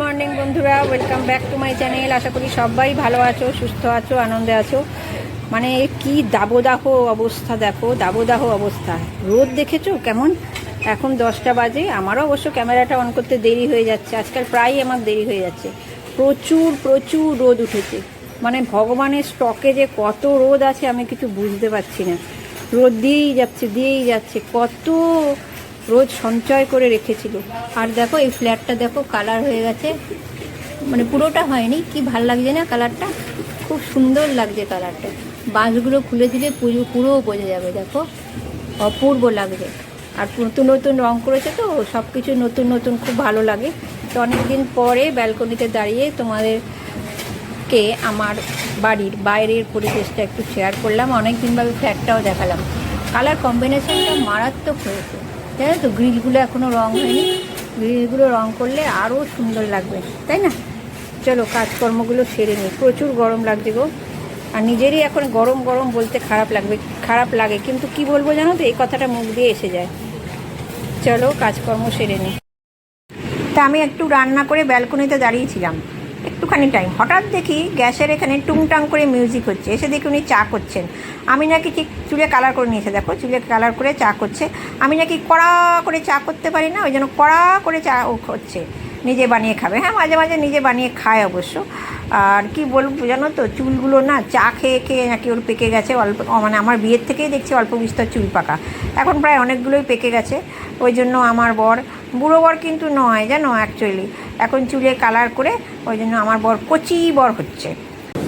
Morning বন্ধুরা, welcome back to my channel. আশা করি সবাই ভালো আছো, সুস্থ আছো, আনন্দে আছো। মানে কি দাবদাহ অবস্থা দেখো, দাবদাহ অবস্থা। রোদ দেখেছ কেমন? এখন দশটা বাজে, আমারও অবশ্য ক্যামেরাটা অন করতে দেরি হয়ে যাচ্ছে। আজকাল প্রায়ই আমার দেরি হয়ে যাচ্ছে। প্রচুর প্রচুর রোদ উঠেছে। মানে ভগবানের স্টকে যে কত রোদ আছে, আমি কিছু বুঝতে পারছি না। রোদ দিয়েই যাচ্ছে দিয়েই যাচ্ছে। কত রোজ সঞ্চয় করে রেখেছিল। আর দেখো, এই ফ্ল্যাটটা দেখো, কালার হয়ে গেছে। মানে পুরোটা হয়নি, কি ভালো লাগছে না কালারটা? খুব সুন্দর লাগছে কালারটা। বাঁশগুলো খুলে দিলে পুরো পুরো বোঝা যাবে, দেখো। অপূর্ব লাগছে। আর নতুন নতুন রং করেছে তো সব কিছু নতুন নতুন, খুব ভালো লাগে। তো অনেকদিন পরে ব্যালকনিতে দাঁড়িয়ে তোমাদেরকে আমার বাড়ির বাইরের পরিবেশটা একটু শেয়ার করলাম। অনেক দিনভাবে ফ্ল্যাটটাও দেখালাম। কালার কম্বিনেশনটা মারাত্মক হয়েছে। জানো তো গ্রিলগুলো এখনও রং হয়নি। গ্রিলগুলো রং করলে আরও সুন্দর লাগবে, তাই না? চলো, কাজকর্মগুলো সেরে নিই। প্রচুর গরম লাগছে গো। আর নিজেরই এখন গরম গরম বলতে খারাপ লাগবে, খারাপ লাগে। কিন্তু কি বলব জানো তো, এই কথাটা মুখ দিয়ে এসে যায়। চলো, কাজকর্ম সেরে নিই। তা আমি একটু রান্না করে ব্যালকনিতে দাঁড়িয়েছিলাম। একটুখানি টাইম হঠাৎ দেখি গ্যাসের এখানে টুংটাং করে মিউজিক হচ্ছে। এসে দেখি উনি চা করছেন। আমি নাকি ঠিক চুলে কালার করে নিয়েছে। দেখো, চুলে কালার করে চা করছে। আমি নাকি কড়া করে চা করতে পারি না, ওই জন্য কড়া করে চা ও হচ্ছে নিজে বানিয়ে খাবে। হ্যাঁ মাঝে মাঝে নিজে বানিয়ে খায় অবশ্য। আর কি বলব জানো তো, চুলগুলো না চা খেয়ে খেয়ে নাকি ওর পেকে গেছে। অল্প মানে আমার বিয়ের থেকেই দেখছি অল্প বিস্তর চুল পাকা। এখন প্রায় অনেকগুলোই পেকে গেছে। ওই জন্য আমার বর, বুড়ো বর কিন্তু নয়, জানো অ্যাকচুয়ালি এখন চুলে কালার করে ওই জন্য আমার বর কচি বর হচ্ছে।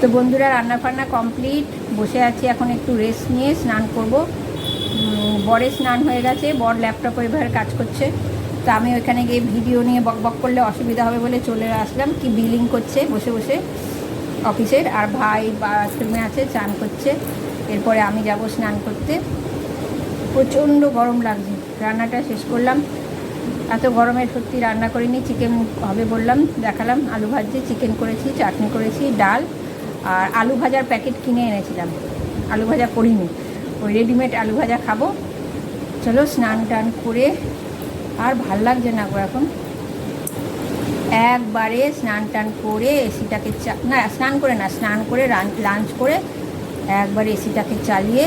তো বন্ধুরা রান্না ফান্না কমপ্লিট বসে আছি এখন একটু রেস্ট নিয়ে স্নান করব। বরে স্নান হয়ে গেছে, বর ল্যাপটপ এভাবে কাজ করছে। তো আমি ওইখানে গিয়ে ভিডিও নিয়ে বক বক করলে অসুবিধা হবে বলে চলে আসলাম। কি বিলিং করছে, বসে বসে অফিসের আর ভাই বাথরুমে আছে, চান করছে। এরপরে আমি যাব স্নান করতে। প্রচণ্ড গরম লাগছে। রান্নাটা শেষ করলাম। এত গরমে সত্যি রান্না করিনি চিকেন হবে বললাম, দেখালাম, আলু ভাজছি চিকেন করেছি, চাটনি করেছি, ডাল আর আলু ভাজার প্যাকেট কিনে এনেছিলাম। আলু ভাজা করিনি, ওই রেডিমেড আলু ভাজা খাব। চলো স্নান টান করে, আর ভালো লাগছে না গো এখন। একবারে স্নান টান করে এসিটাকে চা, না, স্নান করে না, স্নান করে লাঞ্চ করে একবারে এসিটাকে চালিয়ে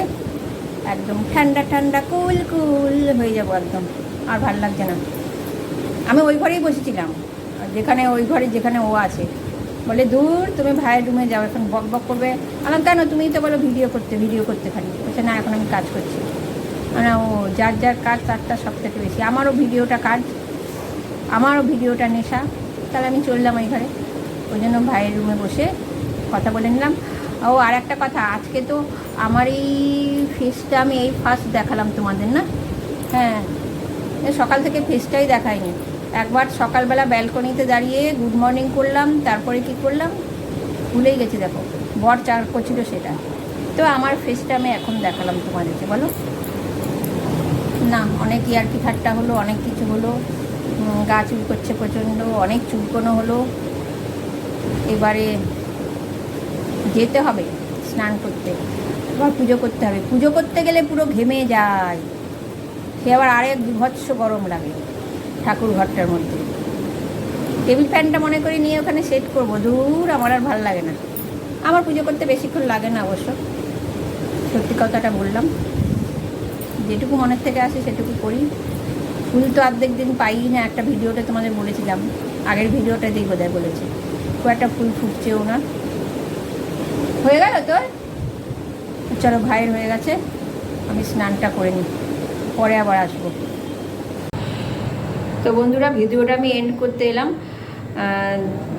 একদম ঠান্ডা ঠান্ডা কুল কুল হয়ে যাব একদম। আর ভালো লাগছে না। আমি ওই ঘরেই বসেছিলাম। যেখানে ওই ঘরে যেখানে ও আছে। বলে, দূর, তুমি ভাইয়ের রুমে যাও, এখন বক বক করবে। আমার কেন? তুমি তো বলো ভিডিও করতে ভিডিও করতে খালি। বলছে, না, এখন আমি কাজ করছি। মানে ও যার যার কাজ তারটা সব থেকে বেশি। আমারও ভিডিওটা কাজ, আমারও ভিডিওটা নেশা। তাহলে আমি চললাম ওই ঘরে। ওই জন্য ভাইয়ের রুমে বসে কথা বলে নিলাম। ও আর একটা কথা, আজকে তো আমার এই ফেসটা আমি এই ফার্স্ট দেখালাম তোমাদের, না? হ্যাঁ সকাল থেকে ফেসটাই দেখায়নি একবার সকালবেলা ব্যালকনিতে দাঁড়িয়ে গুড মর্নিং করলাম, তারপরে কি করলাম? ভুলেই গেছি দেখো, বর চার করছিল সেটা। তো আমার ফেসটা আমি এখন দেখালাম তোমাদেরকে, বলো। না, অনেক ইয়ার্কি ঠাট্টা হলো, অনেক কিছু হলো গা চুল করছে প্রচণ্ড, অনেক চুলকোনো হলো। এবারে যেতে হবে, স্নান করতে। এবার পুজো করতে হবে। পুজো করতে গেলে পুরো ঘেমে যায়। সে আবার আরেক বিভৎস গরম লাগে। ঠাকুর ঘরটার মধ্যে। টেবিল ফ্যানটা মনে করি নিয়ে ওখানে সেট করব। দূর আমার আর ভালো লাগে না। আমার পুজো করতে বেশিক্ষণ লাগে না অবশ্য। সত্যি কথাটা বললাম। যেটুকু মনের থেকে আসে সেটুকু করি। ফুল তো অর্ধেক দিন পাই না। একটা ভিডিওটা তোমাদের বলেছিলাম। আগের ভিডিওটা ভিডিওটাতেই বোধহয় বলেছি। খুব একটা ফুল ফুটছেও না। হয়ে গেল তোর? চলো ভাইয়ের হয়ে গেছে। আমি স্নানটা করে নিই। পরে আবার আসব। তো বন্ধুরা, ভিডিওটা আমি এন্ড করতে এলাম।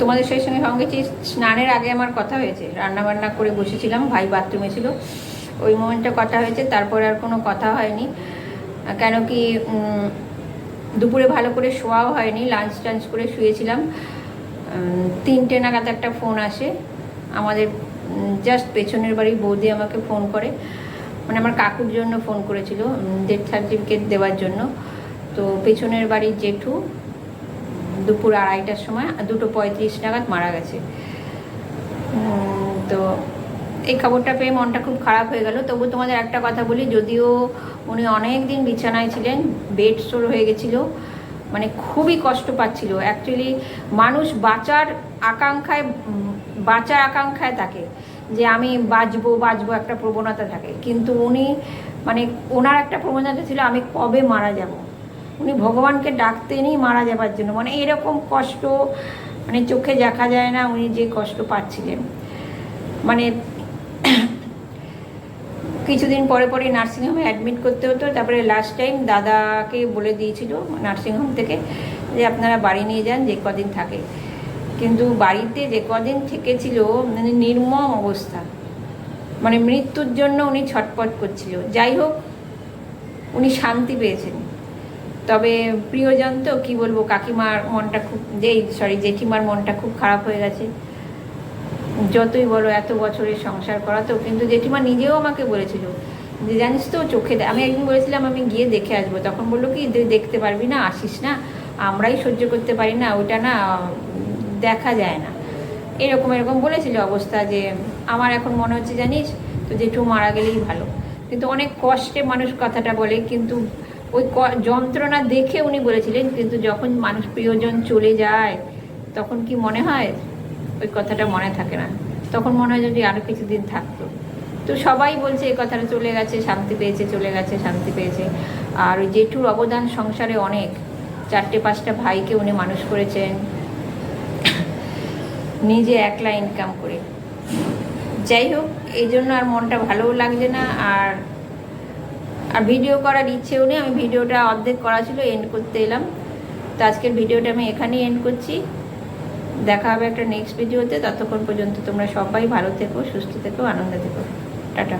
তোমাদের সেই সঙ্গে সঙ্গে স্নানের আগে আমার কথা হয়েছে রান্না বান্না করে বসেছিলাম, ভাই বাথরুমে ছিল। ওই মোমেন্টে কথা হয়েছে, তারপরে আর কোনো কথা হয়নি। কেন কি দুপুরে ভালো করে শোয়াও হয়নি লাঞ্চ টাঞ্চ করে শুয়েছিলাম। তিনটে নাগাদ একটা ফোন আসে। আমাদের জাস্ট পেছনের বাড়ি বৌদি আমাকে ফোন করে। মানে আমার কাকুর জন্য ফোন করেছিল ডেথ সার্টিফিকেট দেওয়ার জন্য। তো পেছনের বাড়ির জেঠু দুপুর আড়াইটার সময় দুটো পঁয়ত্রিশ নাগাদ মারা গেছে। তো এই খবরটা পেয়ে মনটা খুব খারাপ হয়ে গেল। তবু তোমাদের একটা কথা বলি, যদিও উনি অনেক দিন বিছানায় ছিলেন, বেড সোর হয়ে গেছিল মানে খুবই কষ্ট পাচ্ছিল। অ্যাকচুয়ালি মানুষ বাঁচার আকাঙ্ক্ষায় বাঁচার আকাঙ্ক্ষায় থাকে যে আমি বাঁচবো বাঁচবো একটা প্রবণতা থাকে। কিন্তু উনি মানে ওনার একটা প্রবণতা ছিল, আমি কবে মারা যাব? উনি ভগবানকে ডাকতেনই মারা যাবার জন্য। মানে এরকম কষ্ট মানে চোখে দেখা যায় না উনি যে কষ্ট পাচ্ছিলেন। মানে কিছুদিন পরে পরে নার্সিংহোমে অ্যাডমিট করতে হতো। তারপরে লাস্ট টাইম দাদাকে বলে দিয়েছিল নার্সিংহোম থেকে যে আপনারা বাড়ি নিয়ে যান, যে কদিন থাকে। কিন্তু বাড়িতে যে কদিন থেকেছিল মানে নির্মম অবস্থা। মানে মৃত্যুর জন্য উনি ছটপট করছিল। যাই হোক, উনি শান্তি পেয়েছেন। তবে প্রিয়জন তো, কী বলব, কাকিমার মনটা খুব যেই সরি জেঠিমার মনটা খুব খারাপ হয়ে গেছে। যতই বলো, এত বছরের সংসার করা তো, কিন্তু জেঠিমা নিজেও আমাকে বলেছিল যে, জানিস তো, চোখে আমি একদিন বলেছিলাম, আমি গিয়ে দেখে আসব। তখন বলল কি, তুই দেখতে পারবি না, আসিস না, আমরাই সহ্য করতে পারি না ওইটা না, দেখা যায় না। এরকম এরকম বলেছিল অবস্থা যে, আমার এখন মনে হচ্ছে, জানিস, তো জেঠু মারা গেলেই ভালো। কিন্তু অনেক কষ্টে মানুষ কথাটা বলে, কিন্তু ওই যন্ত্রণা দেখে উনি বলেছিলেন, কিন্তু যখন মানুষ প্রিয়জন চলে যায়, তখন কি মনে হয়? ওই কথাটা মনে থাকে না। তখন মনে হয় যদি আরও কিছুদিন থাকতো। তো সবাই বলছে, এই কথাটা চলে গেছে, শান্তি পেয়েছে, চলে গেছে, শান্তি পেয়েছে। আর ওই জেঠুর অবদান সংসারে অনেক। চারটে, পাঁচটা ভাইকে উনি মানুষ করেছেন। নিজে একলা ইনকাম করে। যাই হোক, এই জন্য আর মনটা ভালোও লাগছে না, আর আর ভিডিও করার ইচ্ছেও নেই, আমি ভিডিওটা অর্ধেক করা ছিল এন্ড করতে এলাম। তো আজকের ভিডিওটা আমি এখানেই এন্ড করছি। দেখা হবে একটা নেক্সট ভিডিওতে ততক্ষণ পর্যন্ত তোমরা সবাই ভালো থেকো, সুস্থ থেকো, আনন্দ থেকো। টাটা।